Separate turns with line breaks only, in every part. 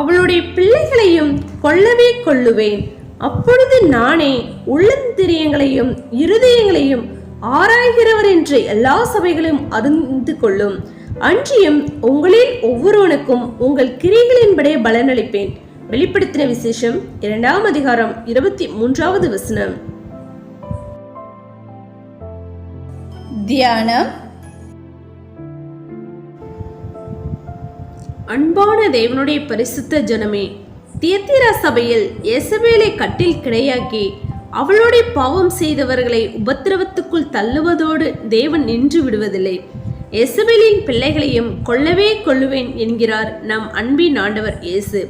அவளுடைய பிள்ளைகளையும் கொல்லவே கொள்ளுவேன். அப்பொழுது நானே உள்ளந்திரியங்களையும் இருதயங்களையும் ஆராய்கிறவர் என்ற எல்லா சபைகளையும் அறிந்து கொள்ளும். அன்றியும் உங்களில் ஒவ்வொருவனுக்கும் உங்கள் கிரிகளின்படி பலனளிப்பேன். வெளிப்படுத்தின விசேஷம் இரண்டாம் அதிகாரம் இருபத்தி மூன்றாவது வசனம்.
தியானம்
அன்பான தேவனுடைய பரிசுத்த ஜனமே தியத்திரா சபையில் எசபேலை கட்டில் கிடையாக்கி அவளுடைய பாவம் செய்தவர்களை உபத்திரவத்துக்குள் தள்ளுவதோடு தேவன் நின்று விடுவதில்லை. எசபேலின் பிள்ளைகளையும் கொல்லவே கொள்ளுவேன் என்கிறார் நம் அன்பின் ஆண்டவர் இயேசு.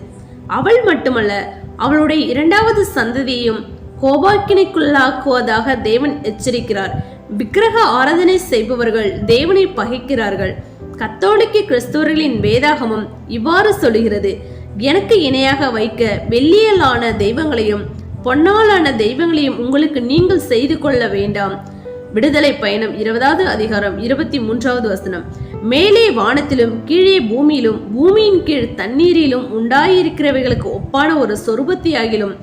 அவள் மட்டுமல்ல அவளுடைய இரண்டாவது சந்ததியையும் கோபாக்கினைக்குள்ளாக்குவதாக தேவன் எச்சரிக்கிறார். விக்கிரக ஆராதனை செய்பவர்கள் தேவனை பகைக்கிறார்கள். கத்தோலிக்க கிறிஸ்தவர்களின் வேதாகமம் இவ்வாறு சொல்லுகிறது. எனக்கு இணையாக வைக்க வெள்ளியலான தெய்வங்களையும் பொன்னாலான தெய்வங்களையும் உங்களுக்கு நீங்கள் செய்து கொள்ள வேண்டாம். விடுதலை பயணம் இருபதாவது அதிகாரம் இருபத்தி மூன்றாவது வசனம். மேலே வானத்திலும் கீழே பூமியிலும் பூமியின் கீழ் தண்ணீரிலும் உண்டாயிருக்கிறவைகளுக்கு ஒப்பான ஒரு சொருபத்தியாகிலும்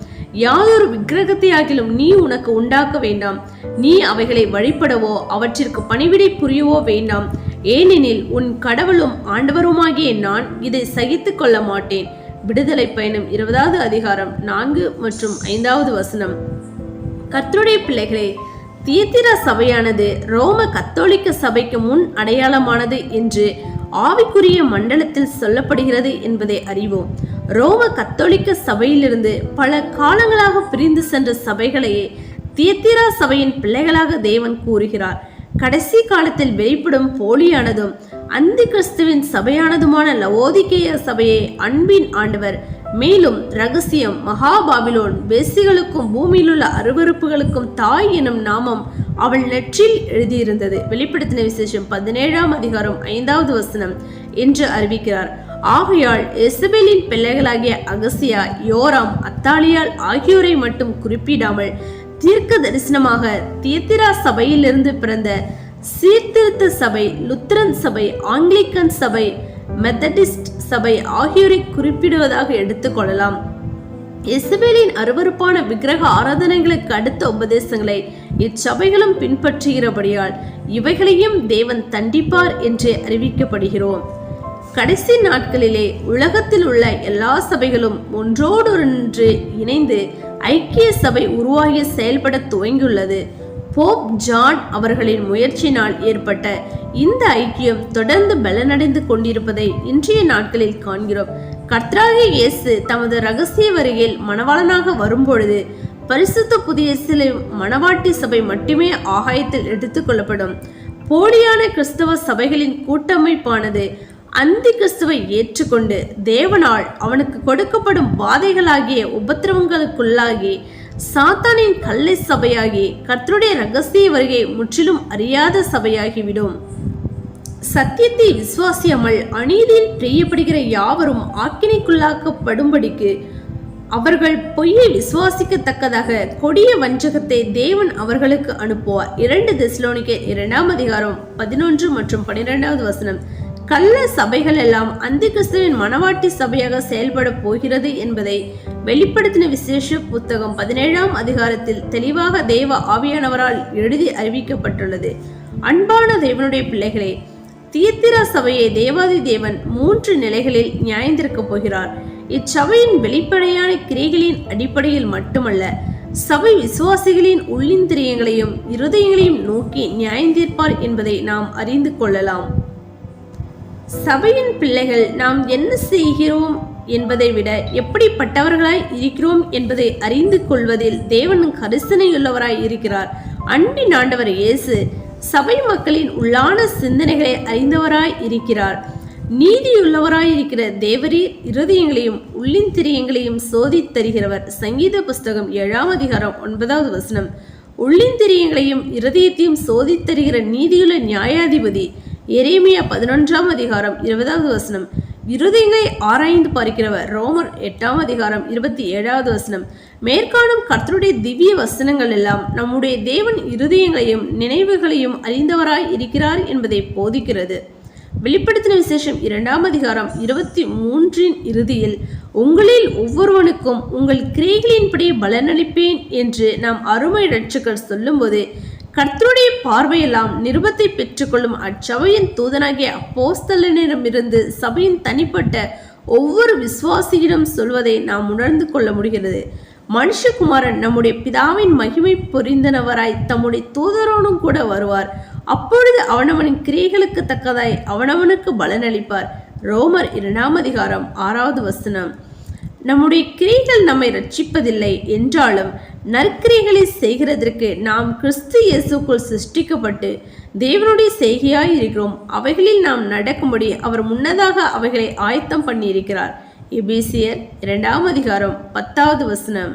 யாதொரு விக்கிரகத்தையாகிலும் நீ உனக்கு உண்டாக்க வேண்டாம். நீ அவைகளை வழிபடவோ அவற்றிற்கு பணிவிடை புரியவோ வேண்டாம். ஏனெனில் உன் கடவுளும் ஆண்டவருமாகிய நான் இதை சகித்து கொள்ள மாட்டேன். விடுதலை பயணம் இருபதாவது அதிகாரம் நான்கு மற்றும் ஐந்தாவது வசனம். கர்த்தருடைய பிள்ளைகளே தியத்திரா சபையானது ரோம கத்தோலிக்க சபைக்கு முன் அடையாளமானது என்று ஆவிக்குரிய மண்டலத்தில் சொல்லப்படுகிறது என்பதை அறிவோம். ரோம கத்தோலிக்க சபையிலிருந்து பல காலங்களாக பிரிந்து சென்ற சபைகளையே தியத்திரா சபையின் பிள்ளைகளாக தேவன் கூறுகிறார். கடைசி காலத்தில் வெளிப்படும் போலியானதும் அந்தி கிறிஸ்துவின் சபையானதுமான லவோதிகேய சபையை அன்பின் ஆண்டவர் மேலும் ரகசியம் மகாபாபிலோன் வெசிகளுக்கும் பூமியிலுள்ள அருவருப்புகளுக்கும் தாய் எனும் நாமம் அவள் நெற்றில் எழுதியிருந்தது. வெளிப்படுத்தின விசேஷம் பதினேழாம் அதிகாரம் ஐந்தாவது வசனம் என்று அறிவிக்கிறார். ஆகையால் எசபெலின் பிள்ளைகளாகிய அகசியா யோராம் அத்தாலியால் ஆகியோரை மட்டும் குறிப்பிடாமல் தீர்க்க தரிசனமாக தியத்திரா சபையிலிருந்து பிறந்த சீர்திருத்த சபை லுத்திரன் சபை ஆங்கிலிக்கன் சபை மெத்தடிஸ்ட் சபை ஆகியோரை குறிப்பிடுவதாக எடுத்துக்கொள்ளலாம் இசபேலின் அருவருப்பான விக்கிரக ஆராதனைகளுக்கு அடுத்த உபதேசங்களை இச்சபைகளும் பின்பற்றுகிறபடியால் இவைகளையும் தேவன் தண்டிப்பார் என்று அறிவிக்கப்படுகிறோம். கடைசி நாட்களிலே உலகத்தில் உள்ள எல்லா சபைகளும் ஒன்றோடொன்று இணைந்து ஐக்கிய சபை உருவாகி செயல்பட துவங்கியுள்ளது. போப் ஜான் அவர்களின் முயற்சியினால் ஏற்பட்ட இந்த ஐக்கியம் தொடர்ந்து பலனடைந்து கொண்டிருப்பதை இன்றைய நாட்களில் காண்கிறோம். கர்த்தராகிய இயேசு தமது ரகசிய வருகையில் மணவாளனாக வரும்பொழுது பரிசுத்த புதிய சிலை மணவாட்டி சபை மட்டுமே ஆகாயத்தில் எடுத்துக்கொள்ளப்படும் போலியான கிறிஸ்தவ சபைகளின் கூட்டமைப்பானது அந்தி கிறிஸ்துவை ஏற்றுக்கொண்டு தேவனால் அவனுக்கு கொடுக்கப்படும் பாதைகளாகிய உபத்திரவங்களுக்குள்ளாகி சாத்தானின் கல்லை சபையாகி கர்த்தருடைய ரகசிய வருகை முற்றிலும் அறியாத சபையாகிவிடும். சத்தியத்தை விசுவாசியாமல் அநீதியில் பிரியப்படுகிற யாவரும் ஆக்கினைக்குள்ளாக்கப்படும்படிக்கு அவர்கள் பொய்யை விசுவாசிக்கத்தக்கதாக கொடிய வஞ்சகத்தை தேவன் அவர்களுக்கு அனுப்புவார். இரண்டு தெஸ்லோனிக்க இரண்டாம் அதிகாரம் பதினொன்று மற்றும் பனிரெண்டாவது வசனம். கள்ள சபைகள் எல்லாம் அந்த கிறிஸ்துவின் மனவாட்டி சபையாக செயல்பட போகிறது என்பதை வெளிப்படுத்தின விசேஷ புத்தகம் பதினேழாம் அதிகாரத்தில் தெளிவாக தெய்வ ஆவியானவரால் எழுதி அறிவிக்கப்பட்டுள்ளது. அன்பான தேவனுடைய பிள்ளைகளே தியத்திரா சபையை தேவாதி தேவன் மூன்று நிலைகளில் நியாயந்திருக்கப் போகிறார். இச்சபையின் வெளிப்படையான கிரைகளின் அடிப்படையில் மட்டுமல்ல சபை விசுவாசிகளின் உள்ளிந்திரியங்களையும் இருதயங்களையும் நோக்கி நியாயந்தீர்ப்பார் என்பதை நாம் அறிந்து கொள்ளலாம். சபையின் பிள்ளைகள் நாம் என்ன செய்கிறோம் என்பதை விட எப்படிப்பட்டவர்களாய் இருக்கிறோம் என்பதை அறிந்து கொள்வதில் தேவன் கரிசனையுள்ளவராய் இருக்கிறார். அன்பின் ஆண்டவர் இயேசு சபை மக்களின் உள்ளான சிந்தனைகளை அறிந்தவராய் இருக்கிறார். நீதியுள்ளவராய் இருக்கிற தேவரீர் இருதயங்களையும் உள்ளிந்திரியங்களையும் சோதித் தருகிறவர். சங்கீத புஸ்தகம் ஏழாம் அதிகாரம் ஒன்பதாவது வசனம். உள்ளிந்திரியங்களையும் இருதயத்தையும் சோதித்தருகிற நீதியுள்ள நியாயாதிபதி எரேமியா பதினொன்றாம் அதிகாரம் இருபதாவது வசனம். இருதயங்களை ஆராய்ந்து பார்க்கிறவர் ரோமர் எட்டாம் அதிகாரம் இருபத்தி ஏழாவது வசனம். மேற்காணும் கர்த்தருடைய திவ்ய வசனங்கள் எல்லாம் நம்முடைய தேவன் இருதயங்களையும் நினைவுகளையும் அறிந்தவராய் இருக்கிறார் என்பதை போதிக்கிறது. வெளிப்படுத்தின விசேஷம் இரண்டாம் அதிகாரம் இருபத்தி மூன்றின் இறுதியில் உங்களில் ஒவ்வொருவனுக்கும் உங்கள் கிரைகளின்படி பலனளிப்பேன் என்று நாம் அருமை ரட்சகர் சொல்லும்போது கர்த்தருடைய பார்வையெல்லாம் நிருபத்தை பெற்றுக்கொள்ளும் அச்சபையின் தூதனாகிய அப்போஸ்தலனிடமிருந்து சபையின் தனிப்பட்ட ஒவ்வொரு விசுவாசியிடம் சொல்வதை நாம் உணர்ந்து கொள்ள முடிகிறது. மனுஷகுமாரன் நம்முடைய பிதாவின் மகிமை புரிந்தனவராய் தம்முடைய தூதரோனும் கூட வருவார். அப்பொழுது அவனவனின் கிரியைகளுக்கு தக்கதாய் அவனவனுக்கு பலனளிப்பார். ரோமர் இரண்டாம் அதிகாரம் ஆறாவது வசனம். நம்முடைய கிரிகள் நம்மை ரட்சிப்பதில்லை என்றாலும் நற்கிரைகளை செய்கிறதற்கு நாம் கிறிஸ்து இயேசுக்குள் சிருஷ்டிக்கப்பட்டு தேவனுடைய செய்கையாய் இருக்கிறோம் அவைகளில் நாம் நடக்கும்படி அவர் முன்னதாக அவைகளை ஆயத்தம் பண்ணியிருக்கிறார். எபேசியர் இரண்டாம் அதிகாரம் பத்தாவது வசனம்.